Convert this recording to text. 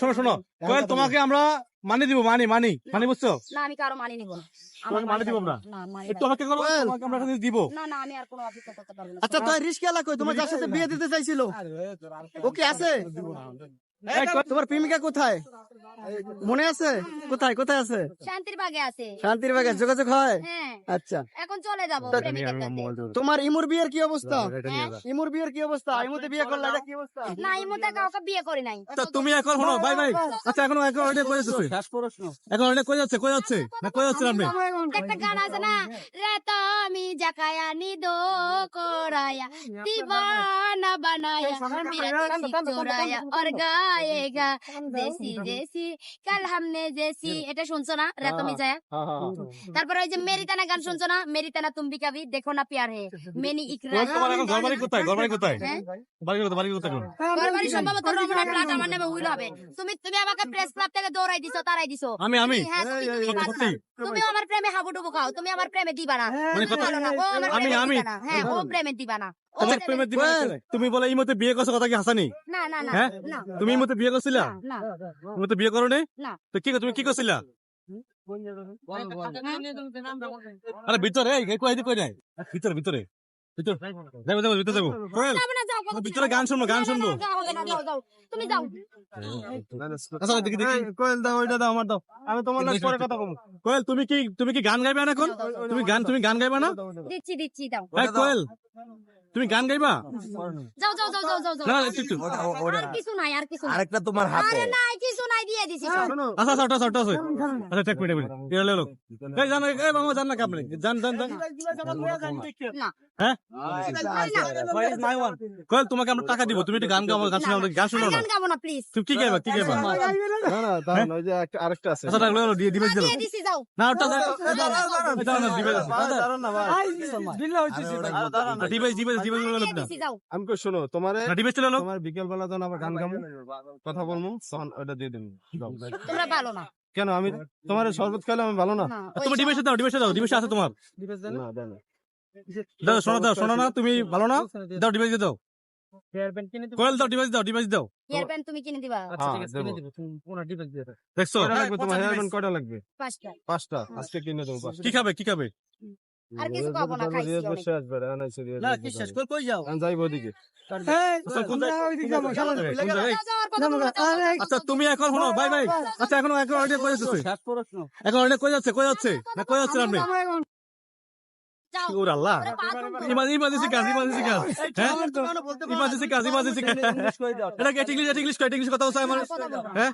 শোনো শোনো। কোয়েল তোমাকে আমরা মানি দিব মানি মানি। মানি বুঝছ? না, আমি কারও মানি নিব না। তোমাকে মানি দিব না? না, একটু না। করো তোমাকে আমরা এখানে দিব। না, না, আমি আর কোনো অপেক্ষা করতে পারব না। আচ্ছা তুই রিস্ক এলা কই তোমার যার সাথে বিয়ে দিতে চাইছিল। ওকে আছে? তোমার প্রেমিকা কোথায়? মনে আছে? কোথায় কোথায় আছে? শান্তির বাগে আছে। শান্তির বাগে যোগাযোগ হয়? হ্যাঁ। আচ্ছা। এখন চলে যাব। তোমার ইমুর বিয়ের কি অবস্থা? হ্যাঁ? ইমুর বিয়ের কি অবস্থা? ইমুতে বিয়ে করলে এটা কি অবস্থা? না এই মুহূর্তে কাউকে বিয়ে করি নাই। তা তুমি এখন শোনো ভাই ভাই আচ্ছা এখন এখন অলরেডি কই যাচ্ছে শেষ প্রশ্ন। এখন অলরেডি কই যাচ্ছে কই যাচ্ছে? না কই যাচ্ছে আপনি? একটা গান আছে না? রে তো আমি জাকায়া কোরায়া দিবানা বানায়া মেরা দেশি চোরায়া और गाएगा দেশি দেশি কাল হামনে জেসি এটা শুনছো না রে তুমি যায় তারপরে ওই যে মেরিতানা গান শুনছো না মেরিতানা তুমি কবি দেখো না প্যার হে মেনি ইকরার কোয়েল তোমার এখন ঘর বাড়ি কোথায় ঘর বাড়ি কোথায় হ্যাঁ? বাড়ি কোথায় বাড়ি কোথায় কোন গড়বাড়ি সম্ভবত রমনা প্লাট আমার নামে উইল হবে তুমি তুমি আমাকে প্রেস ক্লাব থেকে দৌড়াই দিছো তারাই দিছো আমি আমি হ্যাঁ, তুমি সত্যি দিবা না। সত্যি তুমি আমার প্রেমে হাবুডুবু খাও তুমি আমার প্রেমে দিবা না মানে তুমি কথা- বলো না, ও আমার আমি- প্রেমে আমি- দিবা না। তোমার ও দিবা না তুমি বলে এই মতে বিয়ে করছ কথা কি হাসানি? না না না হ্যাঁ? না। তুমি এই মতে বিয়ে করছিলা? না তুমি তো বিয়ে করো নি। না। তো কি তুমি কি করছিলা? আরে ভিতরে এই কই দি কই নাই ভিতরে ভিতরে। ভিতরে। যাব যাব ভিতরে যাব। কোয়েল যাবে না, যাও, কথা ভিতরে গান শুনব গান শুনব। তুমি যাও। আচ্ছা দেখি দেখি কোয়েল দাও ওইটা দাও আমার দাও। আমি তোমার লাগে পরে কথা কোয়েল তুমি কি তুমি কি গান গাইবে না এখন তুমি গান তুমি গান গাইবে না? দিচ্ছি দিচ্ছি দাও। কোয়েল। তুমি গান গাইবা? যাও যাও যাও যাও যাও যাও। না একটু একটু আর কিছু নাই আর কিছু নাই। আরেকটা তোমার হাতে। আরে নাই কিছু নাই দিয়ে দিছি। আচ্ছা আচ্ছা ওটা ওটা আচ্ছা ঠিক মিনিট মিনিট এটা লেলো এই জান এই মামা জান না কাপড়ে জান জান জান। না। হ্যাঁ? না, কোয়েল তোমাকে আমরা টাকা দিব। তুমি একটু গান গাও গান শোনাও গান শোনাও গান গাবো না প্লিজ তুমি কি গাইবা কি গাইবা? না না তাহলে ওই যে আরেকটা আছে। আচ্ছা টাকা লেলো দিয়ে দিবে দিলো যাও। না ওটা দাও না। দিবে দাঁড়ান না ভাই। দিবে দিবে দিবে। না যাও আমি কই শোনো তোমারে না দিবে ছিল লোক তোমার বিকেল বেলা যখন আবার গান গামু কথা বলব তখন ওটা দিয়ে দেবো। তোমরা ভালো না। কেন আমি তোমার শরবত খাইলে আমি ভালো না? না তুমি ডিবেশে দাও ডিবেশে দাও ডিবেশে আছে তোমার। না দেন দাও শোনো দাও শোনো না তুমি ভালো না? দাও ডিবেশ দাও। কোয়েল দাও ডিবেশ দাও ডিবেশ দাও। হেয়ার ব্যান্ড তুমি কিনে দিবা। দেবো। দেখছ? লাগবে তোমার? হেয়ার ব্যান্ড কয়টা লাগবে? পাঁচটা। পাঁচটা আজকে কিনে দেবো কি খাবে কি খাবে? আর কিছু না, খাইছি না কি শেষ করে কই যাও আমি যাইবো ওদিকে আচ্ছা। আচ্ছা তুমি এখন শোনো ভাই আচ্ছা এখন এখন অলরেডি কই যাচ্ছে এখন অলরেডি কই যাচ্ছে কই যাচ্ছে না কই যাচ্ছে আপনি যাও। ওর আল্লাহ ওরে বাথরুম ইমাজ ইমার্জেন্সি কাজ ইমার্জেন্সি কাজ হ্যাঁ ইমার্জেন্সি কাজ ইমার্জেন্সি কাজ ইংলিশ কই দাও এটা ইংলিশ ইংলিশ কথা বলছে আমার হ্যাঁ